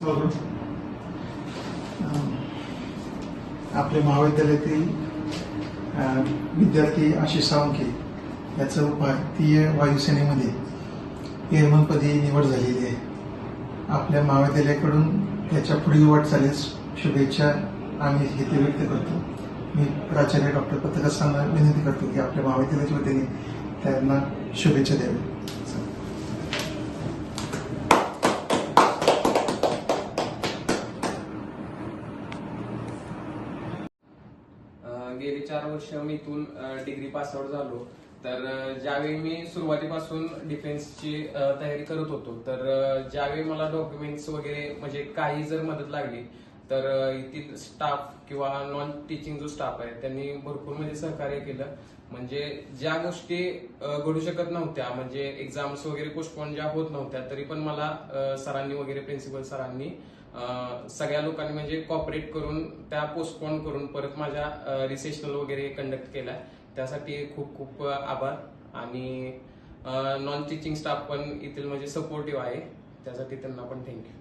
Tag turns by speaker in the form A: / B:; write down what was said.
A: आपले आपल्या महाविद्यालयातील विद्यार्थी आशिष सावंके याचं भारतीय वायुसेनेमध्ये एअरमनपदी निवड झालेली आहे. आपल्या महाविद्यालयाकडून त्याच्या पुढील वाटचालीस शुभेच्छा आम्ही हेतू व्यक्त करतो. मी प्राचार्य डॉक्टर पत्रकारांना विनंती करतो की आपल्या महाविद्यालयाच्या वतीने त्यांना शुभेच्छा द्याव्या
B: गेली चार वर्ष मी इथून डिग्री पास आउट झालो. तर ज्यावेळी मी सुरुवातीपासून डिफेन्सची तयारी करत होतो तर ज्यावेळी मला डॉक्युमेंट्स वगैरे म्हणजे काही जर मदत लागली तर येथील स्टाफ किंवा नॉन टीचिंग जो स्टाफ आहे त्यांनी भरपूर म्हणजे सहकार्य केलं. म्हणजे ज्या गोष्टी घडू शकत नव्हत्या म्हणजे एक्झाम्स वगैरे पोस्टपोन ज्या होत नव्हत्या तरी पण मला सरांनी वगैरे प्रिन्सिपल सरांनी सगळ्या लोकांनी म्हणजे कॉपरेट करून त्या पोस्टपोन करून परत माझ्या रिसेशनल वगैरे कंडक्ट केला. त्यासाठी खूप खूप आभार. आणि नॉन टीचिंग स्टाफ पण येथील म्हणजे सपोर्टिव्ह आहे. त्यासाठी त्यांना पण थँक्यू